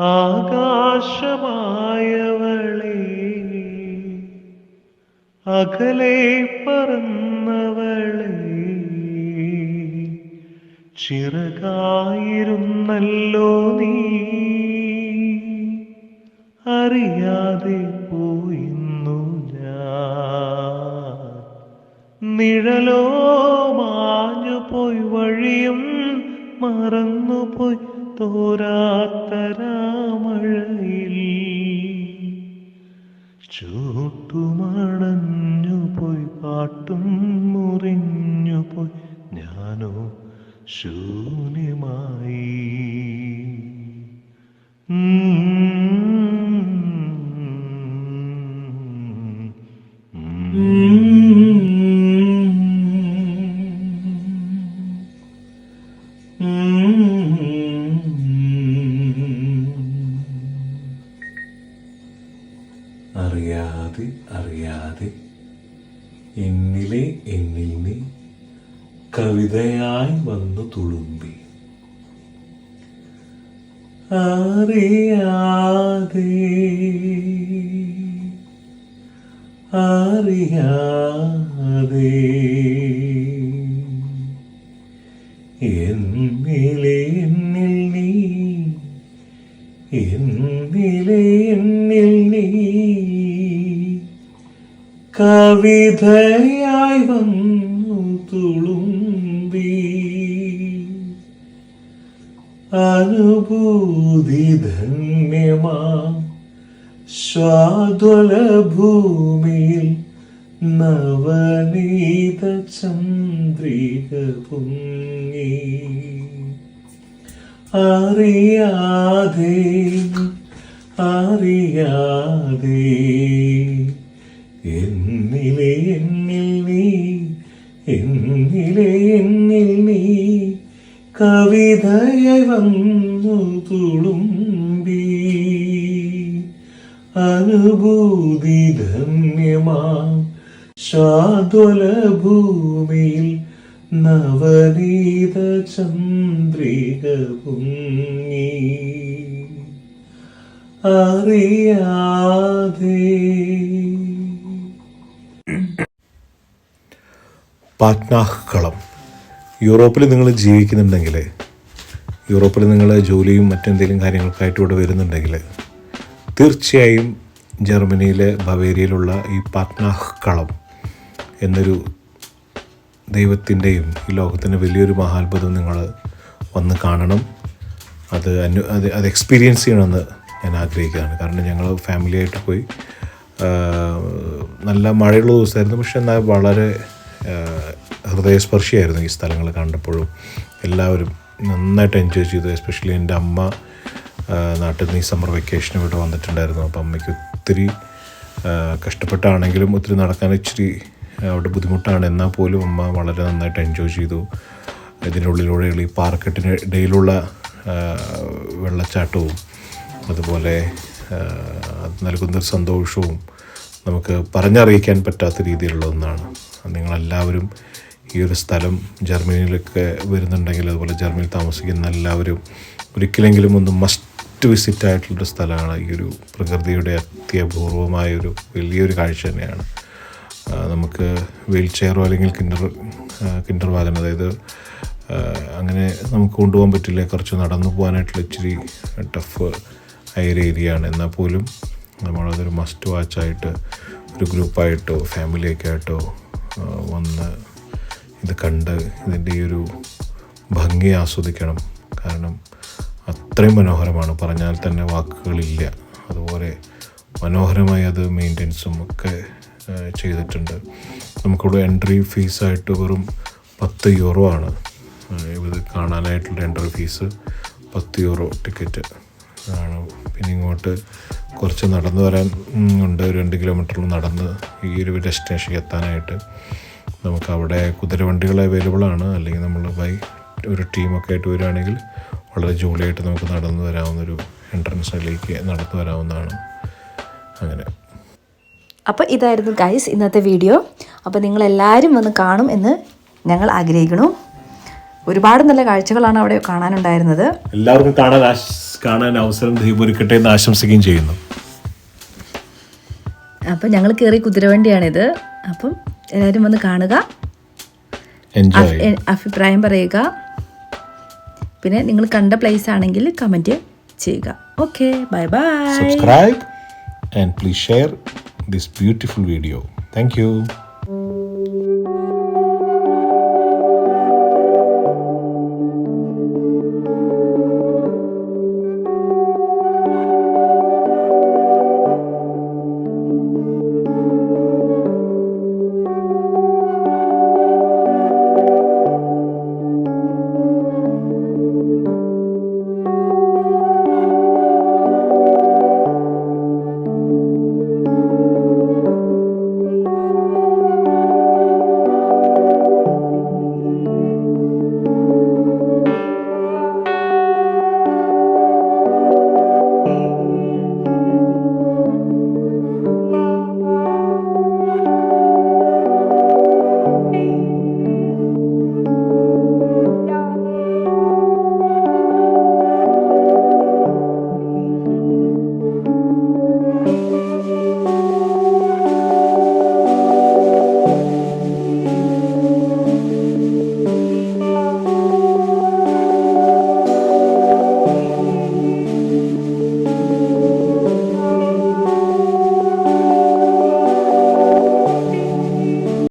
ആകാശമായവളെ അകലെ പറന്നവളെ. ചിറകായിരുന്നല്ലോ നീ അറിയാതെ പോയിന്നു ഞാൻ. നിഴലോ മാഞ്ഞു പോയി വഴിയും മറന്നുപോയി. തോരാത്തരാമഴയിൽ ചൂട്ടുമണഞ്ഞു പോയി പാട്ടും മുറിഞ്ഞു പോയി ഞാനോ ശൂന്യമായി. അറിയാതെ അറിയാതെ എന്നിലെ എന്നിൽ നീ കവിതയായി വന്നു തുളുമ്പി. അറിയാതെ അറിയാതെ എന്നിലെ എന്നിൽ നീ എന്നിലെ എന്നിൽ കവിതയായി വന്നു തുളുമ്പി. അനുഭൂതി ധന്യമാ സ്വാദ്വല ഭൂമിയിൽ നവനീത ചന്ദ്രിക പൊങ്ങി. അറിയാതെ അറിയാതെ എന്നിലെ നീ നീ വന്നു തുളുമ്പി. അനുഭൂതി ധന്യമാ ഭൂമിയിൽ നവനീത ചന്ദ്രിക പൊങ്ങി അറിയാതെ പാറ്റ്നാഹ്കളം യൂറോപ്പിൽ നിങ്ങൾ ജീവിക്കുന്നുണ്ടെങ്കിൽ യൂറോപ്പിൽ നിങ്ങൾ ജോലിയും മറ്റെന്തെങ്കിലും കാര്യങ്ങൾക്കായിട്ട് ഇവിടെ വരുന്നുണ്ടെങ്കിൽ തീർച്ചയായും ജർമ്മനിയിലെ ബവേരിയയിലുള്ള ഈ പാറ്റ്നാഹ് കളം എന്നൊരു ദൈവത്തിന്റെയും ഈ ലോകത്തിന്റെ വലിയൊരു മഹാത്ഭുതം നിങ്ങൾ വന്ന് കാണണം. അത് അനു അത് അത് എക്സ്പീരിയൻസ് ചെയ്യണമെന്ന് ഞാൻ ആഗ്രഹിക്കുകയാണ്. കാരണം ഞങ്ങൾ ഫാമിലിയായിട്ട് പോയി. നല്ല മഴയുള്ള ദിവസമായിരുന്നു. പക്ഷെ എന്നാൽ വളരെ ഹൃദയസ്പർശിയായിരുന്നു ഈ സ്ഥലങ്ങൾ കണ്ടപ്പോഴും. എല്ലാവരും നന്നായിട്ട് എൻജോയ് ചെയ്തു എസ്പെഷ്യലി എന്റെ അമ്മ നാട്ടിൽ നിന്ന് ഈ സമ്മർ വെക്കേഷന് ഇവിടെ വന്നിട്ടുണ്ടായിരുന്നു. അപ്പോൾ അമ്മയ്ക്ക് ഒത്തിരി കഷ്ടപ്പെട്ടാണെങ്കിലും ഒത്തിരി നടക്കാൻ ഇച്ചിരി അവിടെ ബുദ്ധിമുട്ടാണ്. എന്നാൽ പോലും അമ്മ വളരെ നന്നായിട്ട് എൻജോയ് ചെയ്തു. ഇതിനുള്ളിലൂടെയുള്ള ഈ പാർക്കറ്റിന് ഇടയിലുള്ള വെള്ളച്ചാട്ടവും അതുപോലെ അത് നൽകുന്നൊരു സന്തോഷവും നമുക്ക് പറഞ്ഞറിയിക്കാൻ പറ്റാത്ത രീതിയിലുള്ള ഒന്നാണ്. നിങ്ങളെല്ലാവരും ഈ ഒരു സ്ഥലം ജർമ്മനിയിലൊക്കെ വരുന്നുണ്ടെങ്കിൽ അതുപോലെ ജർമ്മനിയിൽ താമസിക്കുന്ന എല്ലാവരും ഒരിക്കലെങ്കിലും ഒന്ന് മസ്റ്റ് വിസിറ്റ് ആയിട്ടുള്ളൊരു സ്ഥലമാണ്. ഈ ഒരു പ്രകൃതിയുടെ അത്യപൂർവമായ ഒരു വലിയൊരു കാഴ്ച തന്നെയാണ്. നമുക്ക് വീൽ ചെയറോ അല്ലെങ്കിൽ കിൻഡർ കിൻഡർ വാഗൻ അതായത് അങ്ങനെ നമുക്ക് കൊണ്ടുപോകാൻ പറ്റില്ല. കുറച്ച് നടന്നു പോകാനായിട്ടുള്ള ഇച്ചിരി ടഫ് ആയൊരു ഏരിയ ആണ്. എന്നാൽ പോലും നമ്മളതൊരു മസ്റ്റ് വാച്ചായിട്ട് ഒരു ഗ്രൂപ്പായിട്ടോ ഫാമിലിയൊക്കെ ആയിട്ടോ വന്ന് ഇത് കണ്ട് ഇതിന്റെ ഈ ഒരു ഭംഗി ആസ്വദിക്കണം. കാരണം അത്രയും മനോഹരമാണ്. പറഞ്ഞാൽ തന്നെ വാക്കുകളില്ല. അതുപോലെ മനോഹരമായി അത് മെയിന്റെനൻസും ഒക്കെ ചെയ്തിട്ടുണ്ട്. നമുക്കിവിടെ എൻട്രി ഫീസായിട്ട് വെറും പത്ത് യൂറോ ആണ്. ഇത് കാണാനായിട്ടുള്ള എൻട്രി ഫീസ് പത്ത് യൂറോ ടിക്കറ്റ് ആണ്. പിന്നെ ഇങ്ങോട്ട് കുറച്ച് നടന്നു വരാൻ ഉണ്ട്. രണ്ട് കിലോമീറ്ററിൽ നടന്ന് ഈ ഒരു ഡെസ്റ്റിനേഷനിൽ എത്താനായിട്ട് നമുക്ക് അവിടെ കുതിരവണ്ടികൾ അവൈലബിൾ ആണ്. അല്ലെങ്കിൽ നമ്മൾ ബൈ ഒരു ടീമൊക്കെ ആയിട്ട് വരികയാണെങ്കിൽ വളരെ ജോളിയായിട്ട് നമുക്ക് നടന്നു വരാവുന്നൊരു എൻട്രൻസിലേക്ക് നടന്നു വരാവുന്നതാണ്. അങ്ങനെ. അപ്പോൾ ഇതായിരുന്നു ഗൈസ് ഇന്നത്തെ വീഡിയോ അപ്പോൾ നിങ്ങളെല്ലാവരും വന്ന് കാണും എന്ന് ഞങ്ങൾ ആഗ്രഹിക്കുന്നു. ഒരുപാട് നല്ല കാഴ്ചകളാണ് അവിടെ കാണാനുണ്ടായിരുന്നത്. എല്ലാവർക്കും കാണാൻ കാണാൻ അവസരം ദൈവം ഒരുക്കട്ടെ എന്ന് ആശംസിക്കുകയും ചെയ്യുന്നു. അപ്പം ഞങ്ങൾ കയറി കുതിരവണ്ടിയാണിത്. അപ്പം എല്ലാവരും വന്ന് കാണുക. എൻജോയ് അഭിപ്രായം പറയുക. പിന്നെ നിങ്ങൾ കണ്ട പ്ലേസ് ആണെങ്കിൽ കമന്റ് ചെയ്യുക. Okay bye bye subscribe and please share this beautiful video thank you.